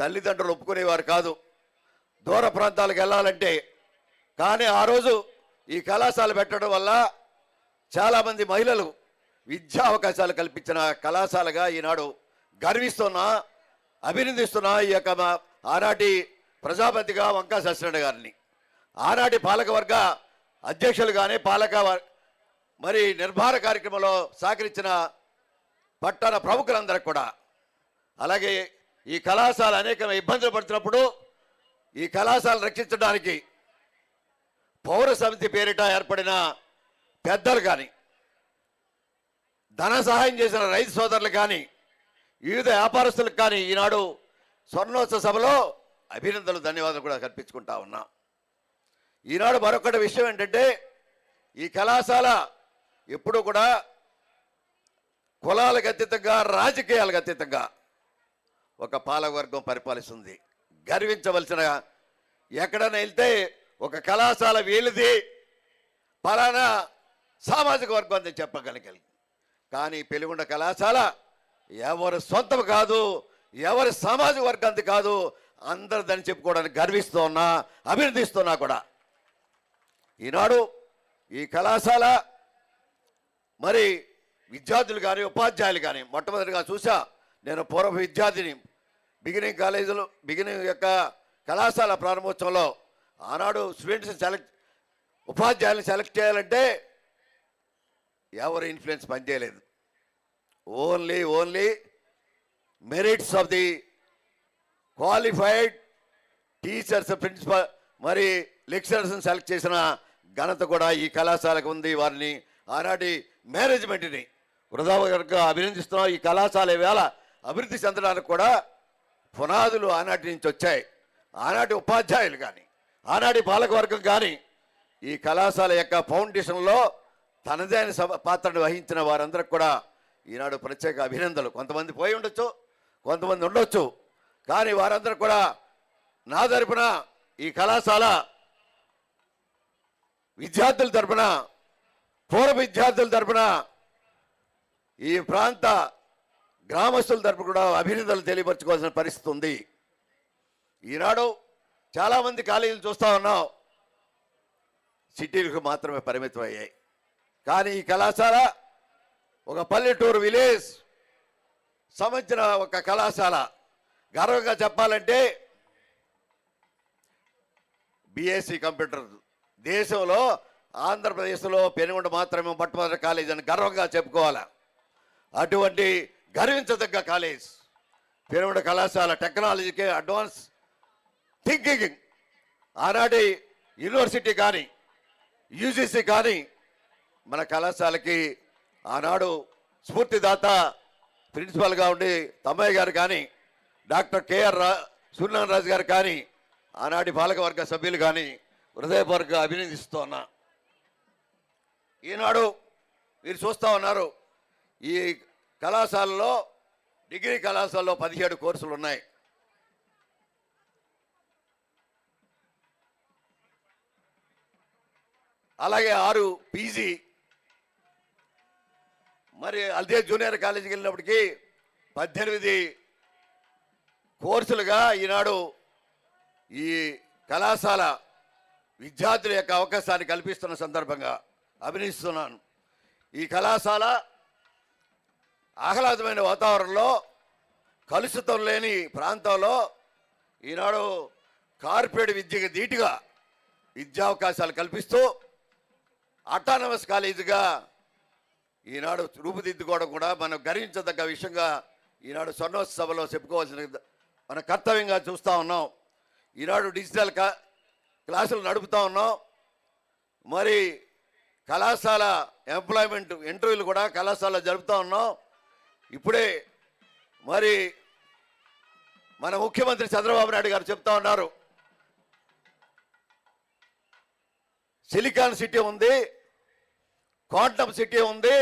తల్లిదండ్రులు ఒప్పుకునేవారు కాదు. దూర ప్రాంతాలకు వెళ్ళాలంటే. కానీ ఆ రోజు ఈ కళాశాల పెట్టడం వల్ల చాలామంది మహిళలు విద్యా అవకాశాలు కల్పించిన కళాశాలగా ఈనాడు గర్విస్తున్నా అభినందిస్తున్నా ఈ యొక్క ఆనాటి ప్రజాపతిగా వంకా సత్యనారాయణ గారిని. ఆనాటి పాలకవర్గ అధ్యక్షులుగానే పాలక వర్- మరి నిర్భార కార్యక్రమంలో సహకరించిన పట్టణ ప్రముఖులందరికి కూడా. అలాగే ఈ కళాశాల అనేక ఇబ్బందులు పడుతున్నప్పుడు ఈ కళాశాల రక్షించడానికి పౌర సమితి పేరిట ఏర్పడిన పెద్దలు కానీ ధన సహాయం చేసిన రైతు సోదరులు కానీ వివిధ వ్యాపారస్తులకు కానీ ఈనాడు స్వర్ణోత్సవ సభలో అభినందనలు ధన్యవాదాలు కూడా కల్పించుకుంటా ఉన్నాం. ఈనాడు మరొకటి విషయం ఏంటంటే ఈ కళాశాల ఎప్పుడూ కూడా కులాలకు అతీతంగా రాజకీయాలకు అతీతంగా ఒక పాలకవర్గం పరిపాలిస్తుంది. గర్వించవలసిన ఎక్కడైనా వెళ్తే ఒక కళాశాల వీలుది పలానా సామాజిక వర్గం అని చెప్పగలిగాలి కానీ పెనుగొండ కళాశాల ఎవరి సొంతం కాదు ఎవరి సామాజిక వర్గంది కాదు అందరు దాన్ని చెప్పుకోవడానికి గర్విస్తున్నా అభినందిస్తున్నా కూడా. ఈనాడు ఈ కళాశాల మరి విద్యార్థులు కానీ ఉపాధ్యాయులు కానీ మొట్టమొదటిగా చూసా నేను పూర్వ విద్యార్థిని. బిగినింగ్ కాలేజీలో బిగినింగ్ యొక్క కళాశాల ప్రారంభోత్సవంలో ఆనాడు స్టూడెంట్స్ని సెలెక్ట్ ఉపాధ్యాయులను సెలెక్ట్ చేయాలంటే ఎవరు ఇన్ఫ్లుయెన్స్ పనిచేయలేదు. Only only merits of the qualified teachers principal మరి లెక్చరర్స్ని సెలెక్ట్ చేసిన ఘనత కూడా ఈ కళాశాలకు ఉంది. వారిని ఆనాటి మేనేజ్మెంట్ని వృధాగా అభినందిస్తున్నాం. ఈ కళాశాల వేళ అభివృద్ధి చెందడానికి కూడా పునాదులు ఆనాటి నుంచి వచ్చాయి. ఆనాటి ఉపాధ్యాయులు కానీ ఆనాటి పాలకవర్గం కానీ ఈ కళాశాల యొక్క ఫౌండేషన్లో తనదైన సభ పాత్రను వహించిన వారందరికి కూడా ఈనాడు ప్రత్యేక అభినందనలు. కొంతమంది పోయి ఉండొచ్చు కొంతమంది ఉండొచ్చు. కానీ వారందరూ కూడా నా తరపున ఈ కళాశాల విద్యార్థుల తరపున పూర్వ విద్యార్థుల తరపున ఈ ప్రాంత గ్రామస్తుల తరపు కూడా అభినందనలు తెలియపరచుకోవాల్సిన పరిస్థితి ఉంది. ఈనాడు చాలామంది కాలేజీలు చూస్తూ ఉన్నాం. సిటీలకు మాత్రమే పరిమితం అయ్యాయి. కానీ ఈ కళాశాల ఒక పల్లెటూరు విలేజ్ సంబంధించిన ఒక కళాశాల. గర్వంగా చెప్పాలంటే బిఎస్సి కంప్యూటర్. దేశంలో ఆంధ్రప్రదేశ్లో పెనుగొండ మాత్రమే మొట్టమొదటి కాలేజ్ అని గర్వంగా చెప్పుకోవాలి. అటువంటి గర్వించదగ్గ కాలేజ్ పిరమిడ కళాశాల టెక్నాలజీకి అడ్వాన్స్ థింకింగ్. ఆనాటి యూనివర్సిటీ కానీ యూజీసీ కానీ మన కళాశాలకి ఆనాడు స్ఫూర్తిదాత ప్రిన్సిపల్గా ఉండి తమ్మయ్య గారు కానీ డాక్టర్ కేఆర్ రా సూర్యనారాయణ రాజు గారు కానీ ఆనాటి పాలకవర్గ సభ్యులు కానీ హృదయపూర్వక అభినందిస్తూ ఉన్నా. ఈనాడు మీరు చూస్తూ ఉన్నారు ఈ కళాశాలలో డిగ్రీ కళాశాలలో పదిహేడు కోర్సులు ఉన్నాయి. అలాగే ఆరు పీజీ. మరి అదే జూనియర్ కాలేజీకి వెళ్ళినప్పటికీ పద్దెనిమిది కోర్సులుగా ఈనాడు ఈ కళాశాల విద్యార్థుల యొక్క అవకాశాన్ని కల్పిస్తున్న సందర్భంగా అభినందిస్తున్నాను. ఈ కళాశాల ఆహ్లాదమైన వాతావరణంలో కలుషితం లేని ప్రాంతంలో ఈనాడు కార్పొరేట్ విద్యకి ధీటుగా విద్యావకాశాలు కల్పిస్తూ అటానమస్ కాలేజీగా ఈనాడు రూపుదిద్దుకోవడం కూడా మనం గర్వించదగ్గ విషయంగా ఈనాడు స్వర్ణోత్సవలో చెప్పుకోవాల్సిన మన కర్తవ్యంగా చూస్తూ ఉన్నాం. ఈనాడు డిజిటల్ క్లాసులు నడుపుతా ఉన్నాం. మరి కళాశాల ఎంప్లాయ్మెంట్ ఇంటర్వ్యూలు కూడా కళాశాలలో జరుపుతూ ఉన్నాం. ఇప్పుడే మరి మన ముఖ్యమంత్రి చంద్రబాబు నాయుడు గారు చెప్తా ఉన్నారు. సిలికాన్ సిటీ ఉంది క్వాంటమ్ సిటీ ఉంది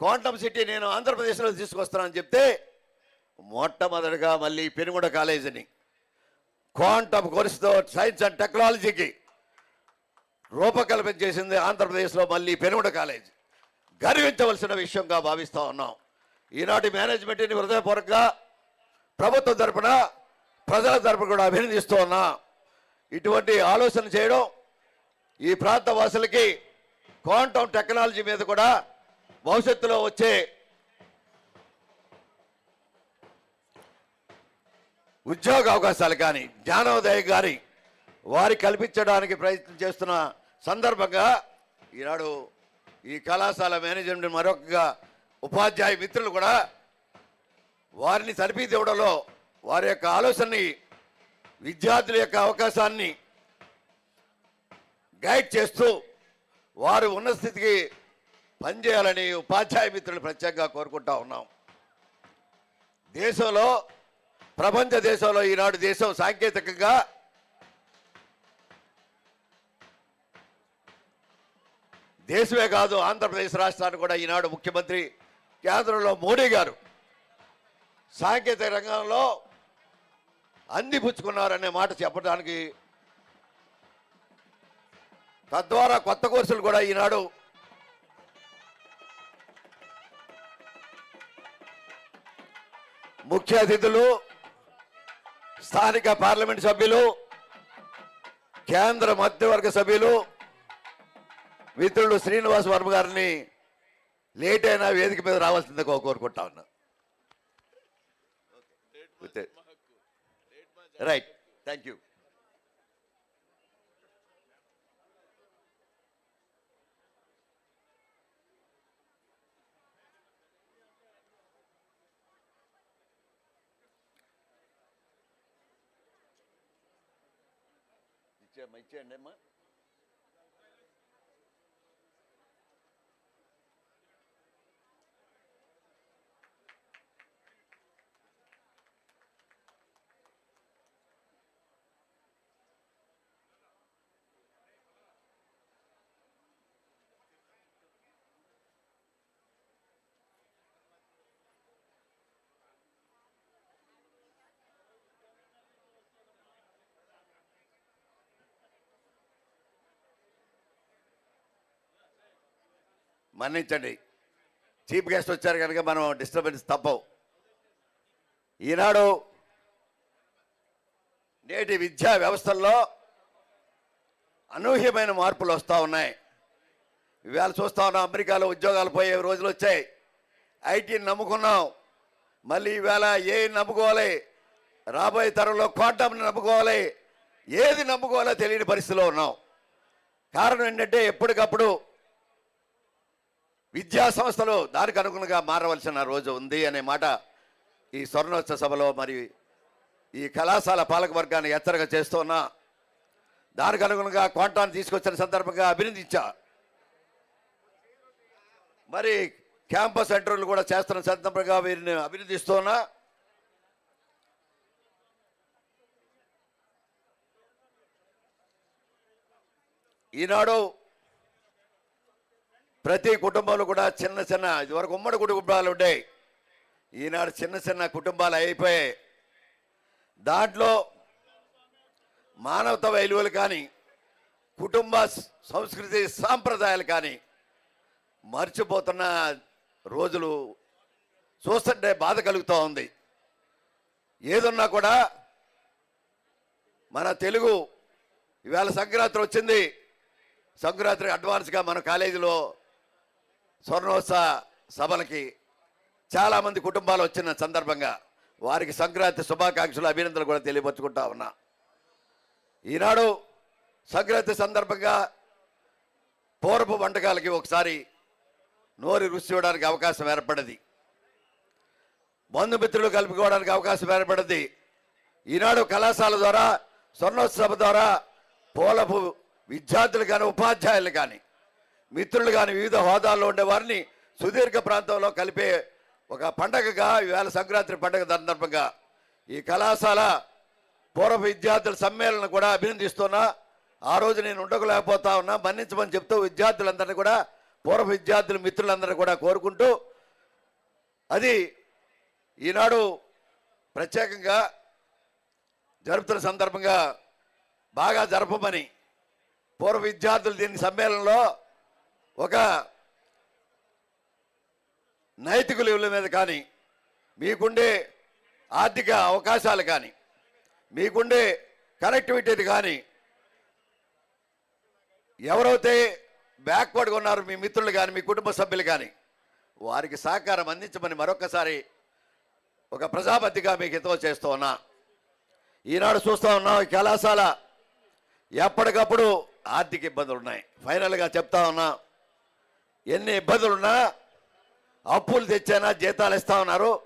క్వాంటమ్ సిటీ నేను ఆంధ్రప్రదేశ్లో తీసుకొస్తానని చెప్తే మొట్టమొదటిగా మళ్ళీ పెనుగొండ కాలేజీని క్వాంటమ్ కోర్సుతో సైన్స్ అండ్ టెక్నాలజీకి రూపకల్పన చేసింది ఆంధ్రప్రదేశ్లో మళ్ళీ పెనుగొండ కాలేజ్. గర్వించవలసిన విషయంగా భావిస్తూ ఉన్నాం. ఈనాటి మేనేజ్మెంట్ని హృదయపూర్వకంగా ప్రభుత్వం తరపున ప్రజల తరపున కూడా అభినందిస్తూ ఉన్నా. ఇటువంటి ఆలోచన చేయడం ఈ ప్రాంత వాసులకి క్వాంటమ్ టెక్నాలజీ మీద కూడా భవిష్యత్తులో వచ్చే ఉద్యోగ అవకాశాలు కానీ జ్ఞానోదయ గారి వారి కల్పించడానికి ప్రయత్నం చేస్తున్న సందర్భంగా ఈనాడు ఈ కళాశాల మేనేజ్మెంట్ మరొకగా ఉపాధ్యాయ మిత్రులు కూడా వారిని తరిపిదేవడంలో వారి యొక్క ఆలోచనని విద్యార్థుల యొక్క అవకాశాన్ని గైడ్ చేస్తూ వారు ఉన్న స్థితికి పనిచేయాలని ఉపాధ్యాయ మిత్రులు ప్రత్యేకంగా కోరుకుంటా ఉన్నాం. దేశంలో ప్రపంచ దేశంలో ఈనాడు దేశం సాంకేతికంగా దేశమే కాదు ఆంధ్రప్రదేశ్ రాష్ట్రాన్ని కూడా ఈనాడు ముఖ్యమంత్రి కేంద్రంలో మోడీ గారు సాంకేతిక రంగంలో అందిపుచ్చుకున్నారనే మాట చెప్పడానికి తద్వారా కొత్త కోర్సులు కూడా ఈనాడు ముఖ్య అతిథులు స్థానిక పార్లమెంట్ సభ్యులు కేంద్ర మధ్యవర్గ సభ్యులు మిత్రుడు శ్రీనివాస్ వర్మ గారిని లేట్ అయినా వేదిక మీద రావాల్సిందిగా కోరుకుంటా ఉన్నా. రైట్ థ్యాంక్ యూ ఇచ్చేయమ్మా ఇచ్చేయండి అమ్మా. మన్నించండి. చీఫ్ గెస్ట్ వచ్చారు కనుక మనం డిస్టర్బెన్స్ తప్పవు. ఈనాడు నేటి విద్యా వ్యవస్థల్లో అనూహ్యమైన మార్పులు వస్తూ ఉన్నాయి. ఇవాళ చూస్తా ఉన్నాం అమెరికాలో ఉద్యోగాలు పోయే రోజులు వచ్చాయి. ఐటీని నమ్ముకున్నాం. మళ్ళీ ఈవేళ ఏ నమ్ముకోవాలి? రాబోయే తరంలో క్వాంటమ్ని నమ్ముకోవాలి? ఏది నమ్ముకోవాలో తెలియని పరిస్థితిలో ఉన్నాం. కారణం ఏంటంటే ఎప్పటికప్పుడు విద్యా సంస్థలు దానికి అనుగుణంగా మారవలసిన రోజు ఉంది అనే మాట ఈ స్వర్ణోత్సవ సభలో మరి ఈ కళాశాల పాలక వర్గాన్ని హెచ్చరిక చేస్తున్నా దానికి అనుగుణంగా క్వాంటాన్ని తీసుకొచ్చిన సందర్భంగా అభినందించా. మరి క్యాంపస్ సెంటర్లు కూడా చేస్తున్న సందర్భంగా వీరిని అభినందిస్తున్నా ఈనాడు ప్రతి కుటుంబంలో కూడా చిన్న చిన్న ఇదివరకు ఉమ్మడి కుటుంబాలు ఉండేవి ఈనాడు చిన్న చిన్న కుటుంబాలు అయిపోయాయి. దాంట్లో మానవత విలువలు కానీ కుటుంబ సంస్కృతి సాంప్రదాయాలు కానీ మర్చిపోతున్న రోజులు చూస్తుంటే బాధ కలుగుతూ ఉంది. ఏదున్నా కూడా మన తెలుగు ఇవాళ సంక్రాంతి వచ్చింది. సంక్రాంతి అడ్వాన్స్గా మన కాలేజీలో స్వర్ణోత్సవ సభలకి చాలామంది కుటుంబాలు వచ్చిన సందర్భంగా వారికి సంక్రాంతి శుభాకాంక్షలు అభినందనలు కూడా తెలియపరుచుకుంటా ఉన్నా. ఈనాడు సంక్రాంతి సందర్భంగా పూర్వపు వంటకాలకి ఒకసారి నోరు రుచి ఇవ్వడానికి అవకాశం ఏర్పడింది. బంధుమిత్రులు కలుపుకోవడానికి అవకాశం ఏర్పడింది. ఈనాడు కళాశాల ద్వారా స్వర్ణోత్సవ ద్వారా పూలపు విద్యార్థులు కానీ ఉపాధ్యాయులు కానీ మిత్రులు కానీ వివిధ హోదాల్లో ఉండే వారిని సుదీర్ఘ ప్రాంతంలో కలిపే ఒక పండగగా ఈవేళ సంక్రాంతి పండగ సందర్భంగా ఈ కళాశాల పూర్వ విద్యార్థుల సమ్మేళనం కూడా అభినందిస్తున్నా. ఆ రోజు నేను ఉండకలేకపోతా ఉన్నా. మన్నించమని చెప్తూ విద్యార్థులందరినీ కూడా పూర్వ విద్యార్థుల మిత్రులందరినీ కూడా కోరుకుంటూ అది ఈనాడు ప్రత్యేకంగా జరుపుతున్న సందర్భంగా బాగా జరపమని పూర్వ విద్యార్థులు దీని సమ్మేళనంలో ఒక నైతిక విలువల మీద కానీ మీకుండే ఆర్థిక అవకాశాలు కానీ మీకుండే కనెక్టివిటీ కానీ ఎవరైతే బ్యాక్వర్డ్గా ఉన్నారో మీ మిత్రులు కానీ మీ కుటుంబ సభ్యులు కానీ వారికి సహకారం అందించమని మరొకసారి ఒక ప్రజాపతిగా మీకు హితవ చేస్తూ ఉన్నా. ఈనాడు చూస్తూ ఉన్నాం ఈ కళాశాల ఎప్పటికప్పుడు ఆర్థిక ఇబ్బందులు ఉన్నాయి ఫైనల్గా చెప్తా ఉన్నా ఎన్ని ఇబ్బందులున్నా అప్పులు తెచ్చైనా జీతాలు ఇస్తా ఉన్నారు.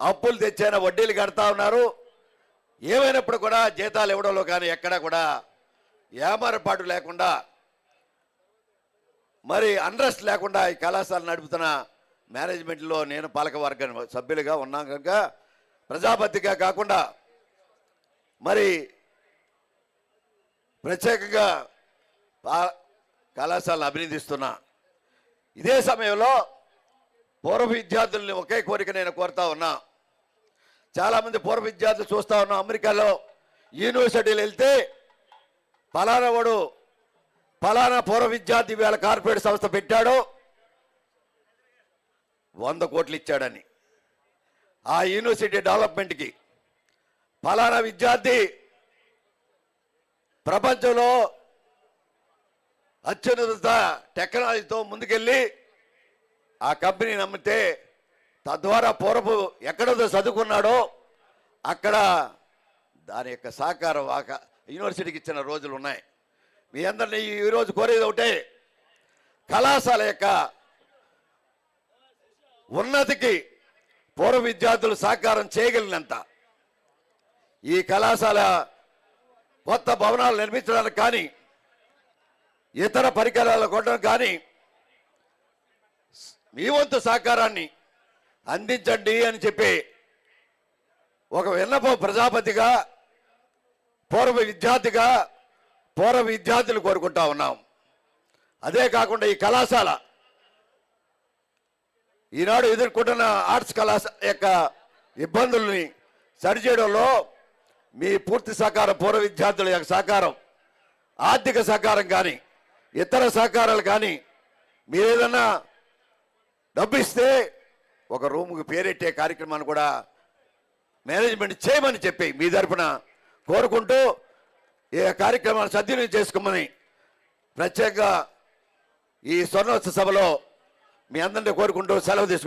అప్పులు తెచ్చైనా వడ్డీలు కడతా ఉన్నారు. ఏమైనప్పుడు కూడా జీతాలు ఇవ్వడంలో కానీ ఎక్కడా కూడా ఏమారపాటు లేకుండా మరి అండ్రెస్ట్ లేకుండా ఈ కళాశాల నడుపుతున్న మేనేజ్మెంట్లో నేను పాలకవర్గ సభ్యులుగా ఉన్నాం కనుక ప్రజాపతిగా కాకుండా మరి ప్రత్యేకంగా పా- కళాశాలను అభినందిస్తున్నా. ఇదే సమయంలో పూర్వ విద్యార్థుల్ని ఒకే కోరిక నేను కోరుతా ఉన్నా. చాలామంది పూర్వ విద్యార్థులు చూస్తూ ఉన్నాం అమెరికాలో యూనివర్సిటీలు వెళ్తే పలానా వాడు ఫలానా పూర్వ విద్యార్థి వేళ కార్పొరేట్ సంస్థ పెట్టాడు. వంద కోట్లు ఇచ్చాడని. ఆ యూనివర్సిటీ డెవలప్మెంట్కి ఫలానా విద్యార్థి ప్రపంచంలో అత్యున్నత టెక్నాలజీతో ముందుకెళ్ళి ఆ కంపెనీ నమ్మితే తద్వారా పూర్వపు ఎక్కడో చదువుకున్నాడో అక్కడ దాని యొక్క సహకారం వాక యూనివర్సిటీకి ఇచ్చిన రోజులు ఉన్నాయి. మీ అందరినీ ఈ- ఈరోజు కోరేది ఒకటే కళాశాల యొక్క ఉన్నతికి పూర్వ విద్యార్థులు సహకారం చేయగలిగినంత ఈ కళాశాల కొత్త భవనాలు నిర్మించడానికి కానీ ఇతర పరికరాలు కొనడం కానీ మీ వంతు సహకారాన్ని అందించండి అని చెప్పి ఒక విన్నపం ప్రజాపతిగా పూర్వ విద్యార్థిగా పూర్వ విద్యార్థులు కోరుకుంటా ఉన్నాం. అదే కాకుండా ఈ కళాశాల ఈనాడు ఎదుర్కొంటున్న ఆర్ట్స్ కళాశాల యొక్క ఇబ్బందుల్ని సరిచేయడంలో మీ పూర్తి సహకారం పూర్వ విద్యార్థుల యొక్క సహకారం ఆర్థిక సహకారం కానీ ఇతర సహకారాలు కానీ మీరు ఏదన్నా డబ్బు ఇస్తే ఒక రూముకి పేరెట్టే కార్యక్రమాన్ని కూడా మేనేజ్మెంట్ చేయమని చెప్పి మీ తరఫున కోరుకుంటూ ఈ కార్యక్రమాన్ని సద్వినియోగం చేసుకోమని ప్రత్యేకంగా ఈ స్వర్ణోత్సవ సభలో మీ అందరినీ కోరుకుంటూ సెలవు తీసుకుంటాను